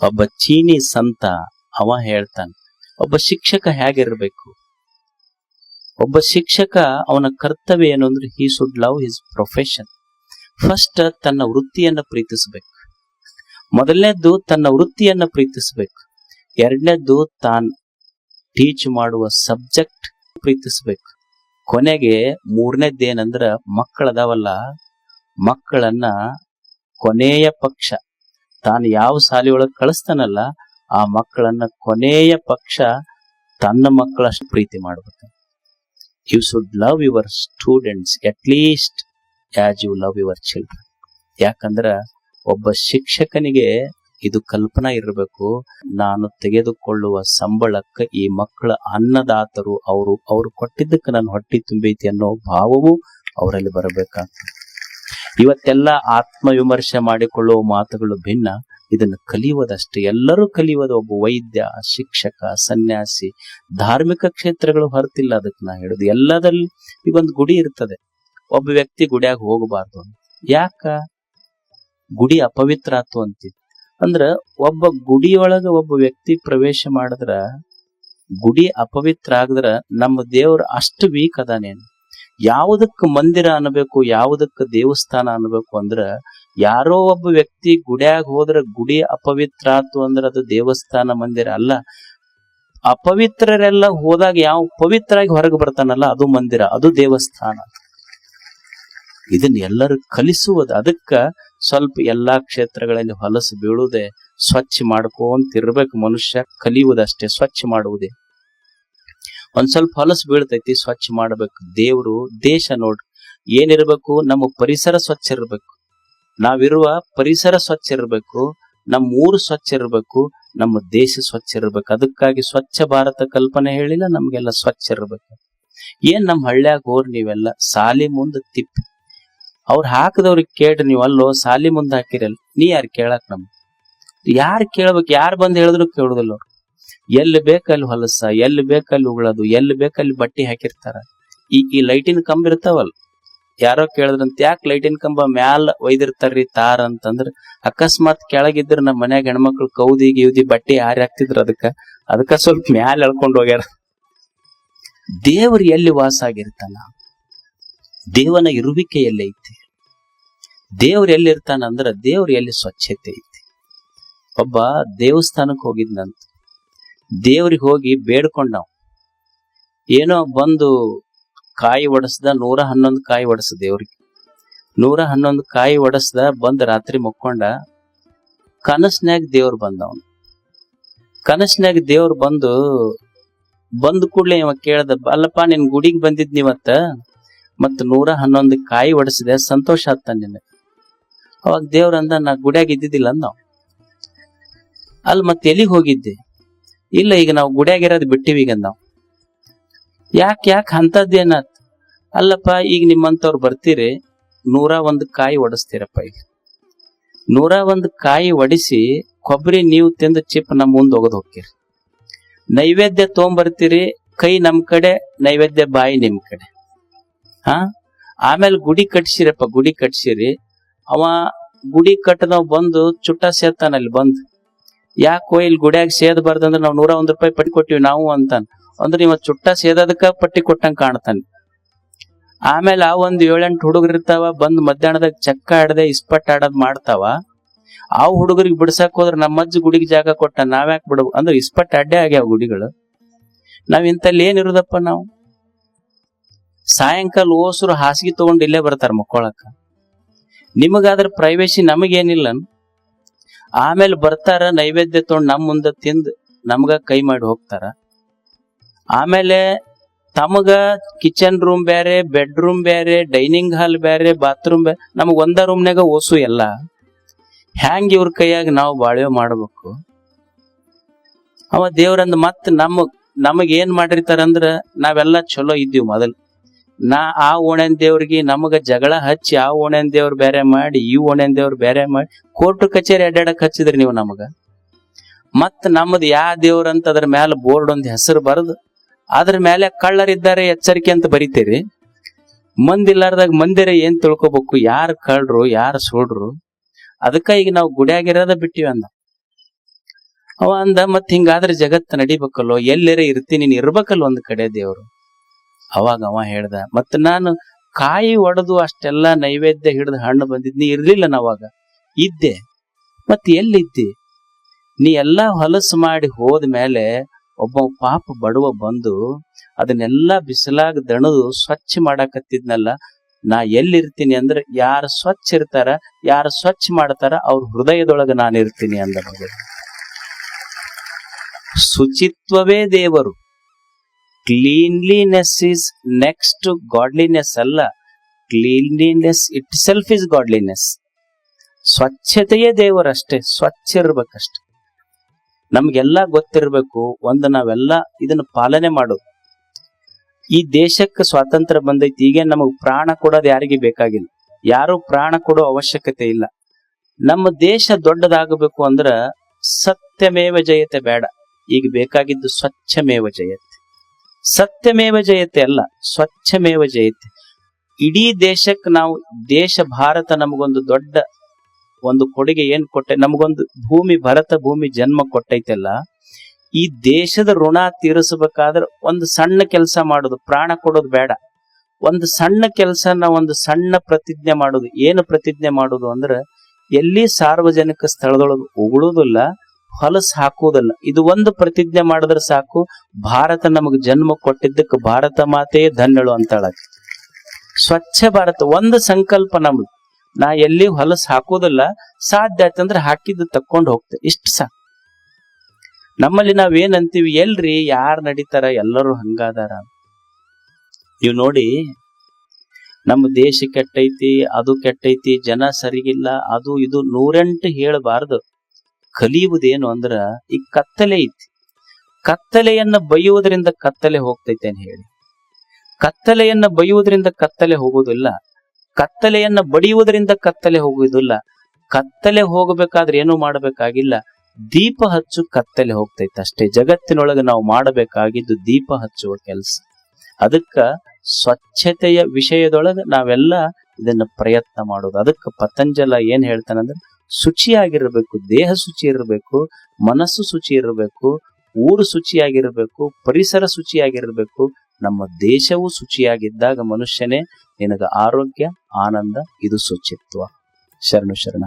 ಒಬ್ಬ ಚೀನಿ ಸಂತ ಅವ ಹೇಳ್ತಾನೆ, ಒಬ್ಬ ಶಿಕ್ಷಕ ಹೇಗಿರ್ಬೇಕು? ಒಬ್ಬ ಶಿಕ್ಷಕ ಅವನ ಕರ್ತವ್ಯ ಏನು ಅಂದ್ರೆ he should love his profession first ತನ್ನ ವೃತ್ತಿಯನ್ನ ಪ್ರೀತಿಸಬೇಕು. ಮೊದಲನೇದ್ದು ತನ್ನ ವೃತ್ತಿಯನ್ನ ಪ್ರೀತಿಸಬೇಕು. ಎರಡನೇದ್ದು ತಾನ್ ಟೀಚ್ ಮಾಡುವ ಸಬ್ಜೆಕ್ಟ್ ಪ್ರೀತಿಸಬೇಕು. ಕೊನೆಗೆ ಮೂರನೇದ್ದೇನಂದ್ರ ಮಕ್ಕಳದಾವಲ್ಲ, ಮಕ್ಕಳನ್ನ ಕೊನೆಯ ಪಕ್ಷ ತಾನು ಯಾವ ಶಾಲೆಯೊಳಗೆ ಕಳಿಸ್ತಾನಲ್ಲ, ಆ ಮಕ್ಕಳನ್ನ ಕೊನೆಯ ಪಕ್ಷ ತನ್ನ ಮಕ್ಕಳಷ್ಟು ಪ್ರೀತಿ ಮಾಡಬೇಕು. You should love your students at least as you love your children ಯಾಕಂದ್ರ ಒಬ್ಬ ಶಿಕ್ಷಕನಿಗೆ ಇದು ಕಲ್ಪನಾ ಇರಬೇಕು. ನಾನು ತೆಗೆದುಕೊಳ್ಳುವ ಸಂಬಳಕ್ಕೆ ಈ ಮಕ್ಕಳ ಅನ್ನದಾತರು ಅವರು, ಅವ್ರು ಕೊಟ್ಟಿದ್ದಕ್ಕೆ ನಾನು ಹೊಟ್ಟೆ ತುಂಬೈತಿ ಅನ್ನೋ ಭಾವವು ಅವರಲ್ಲಿ ಬರಬೇಕಾಗ್ತದೆ. ಇವತ್ತೆಲ್ಲ ಆತ್ಮವಿಮರ್ಶೆ ಮಾಡಿಕೊಳ್ಳುವ ಮಾತುಗಳು ಭಿನ್ನ. ಇದನ್ನು ಕಲಿಯುವುದಷ್ಟೇ. ಎಲ್ಲರೂ ಕಲಿಯುವುದು ಒಬ್ಬ ವೈದ್ಯ, ಶಿಕ್ಷಕ, ಸನ್ಯಾಸಿ, ಧಾರ್ಮಿಕ ಕ್ಷೇತ್ರಗಳು ಹೊರತಿಲ್ಲ ಅದಕ್ಕೆ ನಾ ಹೇಳುದು. ಎಲ್ಲದಲ್ಲಿ ಈಗ ಒಂದು ಗುಡಿ ಇರ್ತದೆ. ಒಬ್ಬ ವ್ಯಕ್ತಿ ಗುಡಿಯಾಗ ಹೋಗಬಾರ್ದು ಯಾಕ? ಗುಡಿ ಅಪವಿತ್ರ ಆತು ಅಂತಿ. ಅಂದ್ರ ಒಬ್ಬ ಗುಡಿಯೊಳಗ ಒಬ್ಬ ವ್ಯಕ್ತಿ ಪ್ರವೇಶ ಮಾಡಿದ್ರ, ಗುಡಿ ಅಪವಿತ್ರ ಆಗದ್ರ ನಮ್ಮ ದೇವ್ರ ಅಷ್ಟು ವೀಕ್ ಅದಾನೇನು? ಯಾವುದಕ್ಕೆ ಮಂದಿರ ಅನ್ಬೇಕು ಯಾವುದಕ್ಕೆ ದೇವಸ್ಥಾನ ಅನ್ಬೇಕು ಅಂದ್ರ ಯಾರೋ ಒಬ್ಬ ವ್ಯಕ್ತಿ ಗುಡಿಯಾಗ ಹೋದ್ರ ಗುಡಿ ಅಪವಿತ್ರ ಆತು ಅಂದ್ರ ಅದು ದೇವಸ್ಥಾನ ಮಂದಿರ ಅಲ್ಲ. ಅಪವಿತ್ರರೆಲ್ಲ ಹೋದಾಗ ಯಾವ ಪವಿತ್ರಾಗಿ ಹೊರಗೆ ಬರ್ತಾನಲ್ಲ, ಅದು ಮಂದಿರ, ಅದು ದೇವಸ್ಥಾನ. ಇದನ್ನ ಎಲ್ಲರೂ ಕಲಿಸುವುದು, ಅದಕ್ಕ ಸ್ವಲ್ಪ ಎಲ್ಲಾ ಕ್ಷೇತ್ರಗಳಲ್ಲಿ ಹೊಲಸು ಬೀಳುವುದೇ, ಸ್ವಚ್ಛ ಮಾಡ್ಕೊಂತಿರ್ಬೇಕು ಮನುಷ್ಯ, ಕಲಿಯುವುದಷ್ಟೇ, ಸ್ವಚ್ಛ ಮಾಡುವುದೇ. ಒಂದ್ ಸ್ವಲ್ಪ ಹೊಲಸು ಬೀಳ್ತೈತಿ, ಸ್ವಚ್ಛ ಮಾಡ್ಬೇಕು. ದೇವ್ರು, ದೇಶ ನೋಡ್ರಿ ಏನಿರ್ಬೇಕು, ನಮ್ಮ ಪರಿಸರ ಸ್ವಚ್ಛ ಇರ್ಬೇಕು. ನಾವಿರುವ ಪರಿಸರ ಸ್ವಚ್ಛ ಇರಬೇಕು, ನಮ್ಮ ಊರು ಸ್ವಚ್ಛ ಇರಬೇಕು, ನಮ್ಮ ದೇಶ ಸ್ವಚ್ಛ ಇರಬೇಕು. ಅದಕ್ಕಾಗಿ ಸ್ವಚ್ಛ ಭಾರತ ಕಲ್ಪನೆ ಹೇಳಿಲ್ಲ, ನಮ್ಗೆಲ್ಲ ಸ್ವಚ್ಛ ಇರಬೇಕು. ಏನ್ ನಮ್ಮ ಹಳ್ಳ್ಯಾಗ ಹೋರ್ ನೀವೆಲ್ಲ, ಸಾಲಿ ಮುಂದ ತಿಪ್ಪಿ. ಅವ್ರು ಹಾಕದವ್ರಿಗೆ ಕೇಳ್ರಿ ನೀವು ಅಲ್ಲೋ, ಸಾಲಿ ಮುಂದೆ ಹಾಕಿರಲ್ಲ, ನೀ ಯಾರು ಕೇಳಕ್ ನಮ್ ಯಾರು ಕೇಳ್ಬೇಕು, ಯಾರು ಬಂದ್ ಹೇಳಿದ್ರು ಕೇಳುದಿಲ್ಲ ಅವ್ರು. ಎಲ್ಲಿ ಬೇಕಲ್ಲಿ ಹೊಲಸ ಎಲ್ಲಿ ಬೇಕಲ್ಲಿ ಉಗಳದು ಎಲ್ಲಿ ಬೇಕಲ್ಲಿ ಬಟ್ಟಿ ಹಾಕಿರ್ತಾರ. ಈ ಈ ಲೈಟಿನ ಕಂಬ ಇರ್ತಾವಲ್ ಯಾರೋ ಕೇಳಿದ್ರಂತ, ಯಾಕೆ ಲೈಟಿನ ಕಂಬ ಮ್ಯಾಲ ಒಯ್ದಿರ್ತಾರ್ರಿ ತಾರ ಅಂತಂದ್ರ, ಅಕಸ್ಮಾತ್ ಕೆಳಗಿದ್ರ ನಮ್ಮ ಮನ್ಯಾಗ ಹೆಣ್ಮಕ್ಳು ಕೌದಿ ಗಿವ್ದಿ ಬಟ್ಟೆ ಯಾರು ಹಾಕ್ತಿದ್ರ ಅದಕ್ಕ ಅದಕ್ಕ ಸ್ವಲ್ಪ ಮ್ಯಾಲ ಎಳ್ಕೊಂಡು ಹೋಗ್ಯಾರ. ದೇವ್ರ ಎಲ್ಲಿ ವಾಸ ಆಗಿರ್ತಾನ? ದೇವನ ಇರುವಿಕೆ ಎಲ್ಲಿ ಐತಿ. ದೇವ್ರ ಎಲ್ಲಿರ್ತಾನ ಅಂದ್ರ ದೇವ್ರ ಎಲ್ಲಿ ಸ್ವಚ್ಛತೆ ಐತಿ. ಒಬ್ಬ ದೇವಸ್ಥಾನಕ್ಕೆ ಹೋಗಿದ್ನಂತ ದೇವ್ರಿಗೆ ಹೋಗಿ ಬೇಡ್ಕೊಂಡ್ ಏನೋ ಬಂದು ಕಾಯಿ ಒಡಸ್ದ, ನೂರ ಹನ್ನೊಂದು ಕಾಯಿ ಒಡಸ ದೇವ್ರಿಗೆ. ನೂರ ಹನ್ನೊಂದು ಕಾಯಿ ಒಡಸ್ದ, ಬಂದ್ ರಾತ್ರಿ ಮುಕ್ಕೊಂಡ, ಕನಸ್ನ್ಯಾಗ ದೇವ್ರು ಬಂದವನು. ಕನಸ್ನ್ಯಾಗ ದೇವ್ರು ಬಂದು, ಬಂದ ಕೂಡ್ಲೆ ಇವ ಕೇಳ್ದ, ಅಲ್ಲಪ್ಪ, ನಿನ್ ಗುಡಿಗೆ ಬಂದಿದ್ ನೀವತ್ತ? ಮತ್ ನೂರ ಹನ್ನೊಂದು ಕಾಯಿ ಒಡಸಿದೆ, ಸಂತೋಷ ಆತ ನಿನ್ನ ಅವಾಗ ದೇವ್ರಂದ ನಾ ಗುಡಿಯಾಗ ಇದ್ದಿದ್ದಿಲ್ಲ ಅಂದ ಅಲ್ಲಿ ಮತ್ತೆ ಎಲ್ಲಿಗೆ ಹೋಗಿದ್ದೆ? ಇಲ್ಲ, ಈಗ ನಾವು ಗುಡಿಯಾಗಿರೋದು ಬಿಟ್ಟಿವಿ ಈಗ ನಾವು. ಯಾಕೆ ಯಾಕೆ ಅಂತದ್ದೇನಾತ್ ಅಲ್ಲಪ್ಪ, ಈಗ ನಿಮ್ಮಂತವ್ರು ಬರ್ತೀರಿ, ನೂರ ಒಂದು ಕಾಯಿ ಒಡಿಸ್ತೀರಪ್ಪ ಈಗ. ನೂರ ಒಂದು ಕಾಯಿ ಒಡಿಸಿ ಕೊಬ್ಬರಿ ನೀವು ತಿಂದು ಚಿಪ್ ನಮ್ಮ ಮುಂದೆ ಒಗದ್ ಹೋಗ್ತೀರಿ. ನೈವೇದ್ಯ ತೊಗೊಂಬರ್ತೀರಿ, ಕೈ ನಮ್ ಕಡೆ, ನೈವೇದ್ಯ ಬಾಯಿ ನಿಮ್ ಕಡೆ. ಹಾ? ಆಮೇಲೆ ಗುಡಿ ಕಟ್ಸಿರಪ್ಪ, ಗುಡಿ ಕಟ್ಸಿರಿ. ಅವ ಗುಡಿ ಕಟ್ಟದವ್ ಬಂದು, ಚುಟ್ಟ ಸೇತಾನ ಅಲ್ಲಿ ಬಂದು. ಯಾಕೋ ಇಲ್ಲಿ ಗುಡಿಯಾಗ ಸೇದಬಾರ್ದಂದ್ರೆ ನಾವು ನೂರ ಒಂದ್ ರೂಪಾಯಿ ಪಟ್ಟಿ ಕೊಟ್ಟಿವಿ ನಾವು ಅಂತಾನ. ಅಂದ್ರೆ ಇವ ಚುಟ್ಟ ಸೇದದಕ್ಕ ಪಟ್ಟಿ ಕೊಟ್ಟಂಗೆ ಕಾಣ್ತಾನೆ. ಆಮೇಲೆ ಆ ಒಂದ್ ಏಳೆಂಟು ಹುಡುಗರು ಇರ್ತಾವ, ಬಂದ್ ಮಧ್ಯಾಹ್ನದಾಗ ಚಕ್ಕ ಆಡದೆ ಇಸ್ಪಟ್ ಆಡೋದ್ ಮಾಡ್ತಾವ. ಆ ಹುಡುಗರಿಗೆ ಬಿಡ್ಸಕ್ ಹೋದ್ರೆ ನಮ್ಮ ಅಜ್ಜಿ ಗುಡಿಗೆ ಜಾಗ ಕೊಟ್ಟ, ನಾವ್ಯಾಕೆ ಬಿಡವು ಅಂದ್ರೆ ಇಸ್ಪಟ್ ಅಡ್ಡೆ ಆಗ್ಯಾವ ಗುಡಿಗಳು. ನಾವ್ ಇಂತಲ್ಲಿ ಏನಿರೋದಪ್ಪ ನಾವು? ಸಾಯಂಕಾಲ ಓಸರು ಹಾಸಿಗೆ ತಗೊಂಡು ಇಲ್ಲೇ ಬರ್ತಾರ ಮಕ್ಕೊಳಕ ನಿಮಗಾದ್ರ ಪ್ರೈವೇಸಿ ನಮಗೇನಿಲ್ಲ ಆಮೇಲೆ ಬರ್ತಾರ, ನೈವೇದ್ಯ ತಗೊಂಡ್ ನಮ್ಮ ಮುಂದೆ ತಿಂದ್ ನಮ್ಗ ಕೈ ಮಾಡಿ ಹೋಗ್ತಾರ. ಆಮೇಲೆ ತಮಗ ಕಿಚನ್ ರೂಮ್ ಬೇರೆ ಬೆಡ್ರೂಮ್ ಬೇರೆ ಡೈನಿಂಗ್ ಹಾಲ್ ಬೇರೆ ಬಾತ್ರೂಮ್ ಬೇರೆ ನಮಗ್ ಒಂದ ರೂಮ್ನಾಗ ಓಸು ಎಲ್ಲ. ಹ್ಯಾಂಗ್ ಇವ್ರ ಕೈಯಾಗ ನಾವು ಬಾಳ್ವೆ ಮಾಡ್ಬೇಕು? ಅವ ದೇವ್ರಂದ್ ಮತ್ ನಮಗ್ ನಮಗ್ ಏನ್ ಮಾಡಿರ್ತಾರಂದ್ರ ನಾವೆಲ್ಲ ಚಲೋ ಇದ್ದೀವಿ ಮೊದಲ್. ನಾ ಆ ಓಣೆನ್ ದೇವ್ರಿಗೆ ನಮಗ ಜಗಳ ಹಚ್ಚಿ ಆ ಓಣೆನ್ ದೇವ್ರ ಬೇರೆ ಮಾಡಿ, ಈ ಓಣೆನ್ ದೇವ್ರ ಬೇರೆ ಮಾಡಿ, ಕೋರ್ಟ್ ಕಚೇರಿ ಅಡ್ಡಾಡಕ್ ಹಚ್ಚಿದ್ರಿ ನೀವು ನಮಗ. ಮತ್ ನಮ್ದು ಯಾ ದೇವ್ರ ಅಂತ ಅದ್ರ ಮ್ಯಾಲ ಬೋರ್ಡ್ ಒಂದ್ ಹೆಸರು ಬರದು, ಅದ್ರ ಮೇಲೆ ಕಳ್ಳರಿದ್ದಾರೆ ಎಚ್ಚರಿಕೆ ಅಂತ ಬರಿತೀರಿ. ಮಂದಿಲ್ಲಾರ್ದಾಗ ಮಂದಿರ ಏನ್ ತಿಳ್ಕೊಬೇಕು, ಯಾರು ಕಳ್ರು, ಯಾರು ಸುಳ್ರು, ಅದಕ್ಕ ಈಗ ನಾವು ಗುಡಿಯಾಗಿರೋದ ಬಿಟ್ಟಿವಿ ಅಂದ. ಅವ ಅಂದ ಮತ್ ಹಿಂಗಾದ್ರೆ ಜಗತ್ ನಡಿಬೇಕಲ್ಲೋ ಎಲ್ಲೆರೆ ಇರ್ತೀನಿ ನೀನ್ ಇರ್ಬೇಕಲ್ಲ ಒಂದ್ ಕಡೆ ದೇವ್ರು. ಅವಾಗ ಅವ ಹೇಳ್ದ ಮತ್ ನಾನು ಕಾಯಿ ಒಡೆದು ಅಷ್ಟೆಲ್ಲ ನೈವೇದ್ಯ ಹಿಡಿದು ಹಣ್ಣು ಬಂದಿದ್ನಿ ಇರ್ಲಿಲ್ಲ ನಾವಾಗ. ಇದ್ದೆ. ಮತ್ ಎಲ್ಲಿದ್ದಿ? ನೀ ಎಲ್ಲಾ ಹೊಲಸು ಮಾಡಿ ಹೋದ್ಮೇಲೆ ಒಬ್ಬ ಪಾಪ ಬಡವ ಬಂದು ಅದನ್ನೆಲ್ಲ ಬಿಸಿಲಾಗ ದಣದು ಸ್ವಚ್ಛ ಮಾಡಾಕತ್ತಿದ್ನಲ್ಲ, ನಾ ಎಲ್ಲಿರ್ತೀನಿ ಅಂದ್ರೆ ಯಾರು ಸ್ವಚ್ಛ ಇರ್ತಾರ, ಯಾರು ಸ್ವಚ್ಛ ಮಾಡ್ತಾರ ಅವ್ರ ಹೃದಯದೊಳಗ ನಾನು ಇರ್ತೀನಿ ಅಂದ. ಶುಚಿತ್ವವೇ ದೇವರು. ಕ್ಲೀನ್ಲಿನೆಸ್ ಇಸ್ ನೆಕ್ಸ್ಟ್ ಗಾಡ್ಲಿನೆಸ್ ಅಲ್ಲ. Cleanliness itself is godliness ಸ್ವಚ್ಛತೆಯೇ ದೇವರಷ್ಟೇ, ಸ್ವಚ್ಛ ಇರ್ಬೇಕಷ್ಟೆ. ನಮ್ಗೆಲ್ಲ ಗೊತ್ತಿರಬೇಕು, ಒಂದು ನಾವೆಲ್ಲ ಇದನ್ನ ಪಾಲನೆ ಮಾಡೋದು. ಈ ದೇಶಕ್ಕೆ ಸ್ವಾತಂತ್ರ್ಯ ಬಂದೈತಿ ಈಗ ನಮಗೆ ಪ್ರಾಣ ಕೊಡೋದು ಯಾರಿಗೆ ಬೇಕಾಗಿಲ್ಲ. ಯಾರು ಪ್ರಾಣ ಕೊಡೋ ಅವಶ್ಯಕತೆ ಇಲ್ಲ. ನಮ್ಮ ದೇಶ ದೊಡ್ಡದಾಗಬೇಕು ಅಂದ್ರ ಸತ್ಯಮೇವ ಜಯತೆ ಬೇಡ. ಈಗ ಬೇಕಾಗಿದ್ದು ಸ್ವಚ್ಛಮೇವ ಜಯತೆ. ಸತ್ಯಮೇವ ಜಯತೆ ಅಲ್ಲ, ಸ್ವಚ್ಛಮೇವ ಜಯತೆ. ಇಡೀ ದೇಶಕ್ಕೆ ನಾವು, ದೇಶ ಭಾರತ ನಮಗೊಂದು ದೊಡ್ಡ ಒಂದು ಕೊಡುಗೆ ಏನ್ ಕೊಟ್ಟೆ, ನಮಗೊಂದು ಭೂಮಿ, ಭರತ ಭೂಮಿ ಜನ್ಮ ಕೊಟ್ಟೈತೆಲ್ಲ, ಈ ದೇಶದ ಋಣ ತೀರಿಸಬೇಕಾದ್ರೆ ಒಂದು ಸಣ್ಣ ಕೆಲಸ ಮಾಡೋದು, ಪ್ರಾಣ ಕೊಡೋದು ಬೇಡ. ಒಂದು ಸಣ್ಣ ಕೆಲಸನ ಒಂದು ಸಣ್ಣ ಪ್ರತಿಜ್ಞೆ ಮಾಡೋದು, ಏನು ಪ್ರತಿಜ್ಞೆ ಮಾಡೋದು ಅಂದ್ರೆ ಎಲ್ಲಿ ಸಾರ್ವಜನಿಕ ಸ್ಥಳದೊಳಗೆ ಉಗುಳುವುದಿಲ್ಲ ಹೊಲಸು ಹಾಕುವುದಲ್ಲ. ಇದು ಒಂದು ಪ್ರತಿಜ್ಞೆ ಮಾಡಿದ್ರೆ ಸಾಕು. ಭಾರತ ನಮಗೆ ಜನ್ಮ ಕೊಟ್ಟಿದ್ದಕ್ಕೆ ಭಾರತ ಮಾತೆಯೇ ಧನ್ಯಳು ಅಂತಾಳ ಸ್ವಚ್ಛ ಭಾರತ, ಒಂದು ಸಂಕಲ್ಪ ನಮ್ದು. ನಾ ಎಲ್ಲಿ ಹೊಲಸು ಹಾಕೋದಲ್ಲ ಸಾಧ್ಯ ಆಯ್ತಂದ್ರೆ ಹಾಕಿದ್ದು ತಕ್ಕೊಂಡು ಹೋಗ್ತೇವೆ. ಇಷ್ಟು ಸಾಕು. ನಮ್ಮಲ್ಲಿ ನಾವೇನ್ ಅಂತೀವಿ? ಎಲ್ರಿ ಯಾರ್ ನಡೀತಾರ? ಎಲ್ಲರೂ ಹಂಗಾದಾರ. ನೀವು ನೋಡಿ, ನಮ್ಮ ದೇಶ ಕೆಟ್ಟೈತಿ, ಅದು ಕೆಟ್ಟೈತಿ, ಜನ ಸರಿಗಿಲ್ಲ, ಅದು ಇದು ನೂರೆಂಟು ಹೇಳಬಾರ್ದು. ಕಲಿಯುವುದೇನು ಅಂದ್ರ ಈ ಕತ್ತಲೆ ಐತಿ. ಕತ್ತಲೆಯನ್ನ ಬೈಯುವುದರಿಂದ ಕತ್ತಲೆ ಹೋಗ್ತೈತೆ ಅಂತ ಹೇಳಿ. ಕತ್ತಲೆಯನ್ನ ಬೈಯುವುದರಿಂದ ಕತ್ತಲೆ ಹೋಗುವುದಿಲ್ಲ. ಕತ್ತಲೆಯನ್ನ ಬಡಿಯುವುದರಿಂದ ಕತ್ತಲೆ ಹೋಗುವುದಿಲ್ಲ. ಕತ್ತಲೆ ಹೋಗಬೇಕಾದ್ರೆ ಏನು ಮಾಡಬೇಕಾಗಿಲ್ಲ. ದೀಪ ಹಚ್ಚು ಕತ್ತಲೆ ಹೋಗ್ತೈತೆ ಅಷ್ಟೇ. ಜಗತ್ತಿನೊಳಗೆ ನಾವು ಮಾಡಬೇಕಾಗಿದ್ದು ದೀಪ ಹಚ್ಚುವ ಕೆಲಸ. ಅದಕ್ಕ ಸ್ವಚ್ಛತೆಯ ವಿಷಯದೊಳಗೆ ನಾವೆಲ್ಲ ಇದನ್ನ ಪ್ರಯತ್ನ ಮಾಡೋದು. ಅದಕ್ಕೆ ಪತಂಜಲ ಏನ್ ಹೇಳ್ತಾನಂದ್ರೆ ಶುಚಿಯಾಗಿರ್ಬೇಕು, ದೇಹ ಶುಚಿ ಇರಬೇಕು ಮನಸ್ಸು ಶುಚಿ ಇರಬೇಕು ಊರು ಶುಚಿಯಾಗಿರಬೇಕು, ಪರಿಸರ ಶುಚಿಯಾಗಿರಬೇಕು, ನಮ್ಮ ದೇಶವು ಶುಚಿಯಾಗಿದ್ದಾಗ ಮನುಷ್ಯನೇ ನಿನಗ ಆರೋಗ್ಯ, ಆನಂದ, ಇದು ಶುಚಿತ್ವ. ಶರಣು ಶರಣ